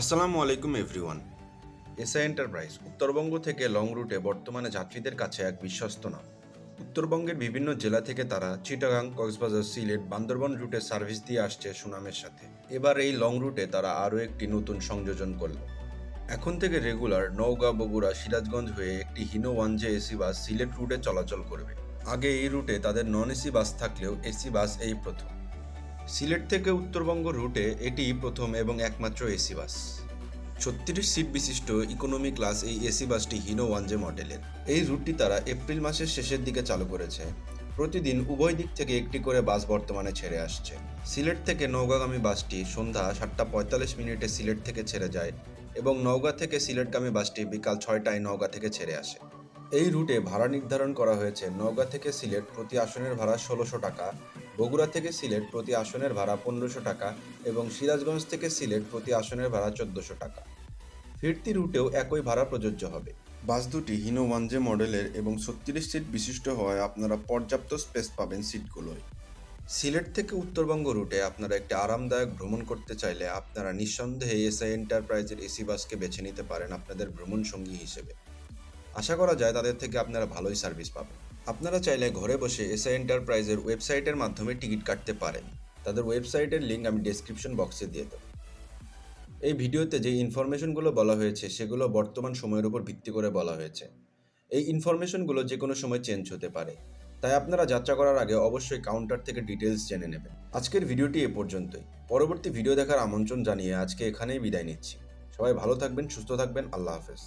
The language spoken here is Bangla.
আসসালামু আলাইকুম, এভরিওয়ান। এসআই এন্টারপ্রাইজ, উত্তরবঙ্গ থেকে লং রুটে বর্তমানে যাত্রীদের কাছে এক বিশ্বস্ত নাম। উত্তরবঙ্গের বিভিন্ন জেলা থেকে তারা চিটাগাং, কক্সবাজার, সিলেট, বান্দরবন রুটে সার্ভিস দিয়ে আসছে সুনামের সাথে। এবার এই লং রুটে তারা আরও একটি নতুন সংযোজন করল। এখন থেকে রেগুলার নওগাঁ, বগুড়া, সিরাজগঞ্জ হয়ে একটি Hino one J AC bus Sylhet রুটে চলাচল করবে। আগে এই রুটে তাদের নন এসি বাস থাকলেও এসি বাস এই প্রথম। সিলেট থেকে উত্তরবঙ্গ রুটে এটি প্রথম এবং একমাত্র এসি বাস। ছত্রিশ সিট বিশিষ্ট ইকোনমি ক্লাস এই এসি বাসটি হিনো ওয়ানজে মডেলের এই রুটটি তারা এপ্রিল মাসের শেষের দিকে চালু করেছে। প্রতিদিন উভয় দিক থেকে একটি করে বাস বর্তমানে ছেড়ে আসছে। সিলেট থেকে নওগাঁগামী বাসটি সন্ধ্যা সাতটা পঁয়তাল্লিশ মিনিটে সিলেট থেকে ছেড়ে যায় এবং নওগাঁ থেকে সিলেটগামী বাসটি বিকাল ছয়টায় নওগাঁ থেকে ছেড়ে আসে। এই রুটে ভাড়া নির্ধারণ করা হয়েছে নওগাঁ থেকে সিলেট প্রতি আসনের ভাড়া ষোলোশো টাকা বগুড়া থেকে সিলেট প্রতি আসনের ভাড়া পনেরোশো টাকা এবং সিরাজগঞ্জ থেকে সিলেট প্রতি আসনের ভাড়া চোদ্দোশো টাকা। ফিরতি রুটেও একই ভাড়া প্রযোজ্য হবে। বাস দুটি হিনো ওয়ানজে মডেলের এবং ছত্রিশ সিট বিশিষ্ট হওয়ায় আপনারা পর্যাপ্ত স্পেস পাবেন সিটগুলোয়। সিলেট থেকে উত্তরবঙ্গ রুটে আপনারা একটি আরামদায়ক ভ্রমণ করতে চাইলে আপনারা নিঃসন্দেহে এসআই এন্টারপ্রাইজের এসি বাসকে বেছে নিতে পারেন আপনাদের ভ্রমণ সঙ্গী হিসেবে। আশা করা যায় তাদের থেকে আপনারা ভালোই সার্ভিস পাবেন। আপনারা চাইলে ঘরে বসে এসআই এন্টারপ্রাইজের ওয়েবসাইটের মাধ্যমে টিকিট কাটতে পারেন। তাদের ওয়েবসাইটের লিঙ্ক আমি ডেসক্রিপশন বক্সে দিয়ে দেবো। এই ভিডিওতে যে ইনফরমেশনগুলো বলা হয়েছে, সেগুলো বর্তমান সময়ের উপর ভিত্তি করে বলা হয়েছে। এই ইনফরমেশনগুলো যে কোনো সময় চেঞ্জ হতে পারে। তাই আপনারা যাত্রা করার আগে অবশ্যই কাউন্টার থেকে ডিটেলস জেনে নেবেন। আজকের ভিডিওটি এ পর্যন্তই। পরবর্তী ভিডিও দেখার আমন্ত্রণ জানিয়ে আজকে এখানেই বিদায় নিচ্ছি। সবাই ভালো থাকবেন, সুস্থ থাকবেন। আল্লাহ হাফেজ।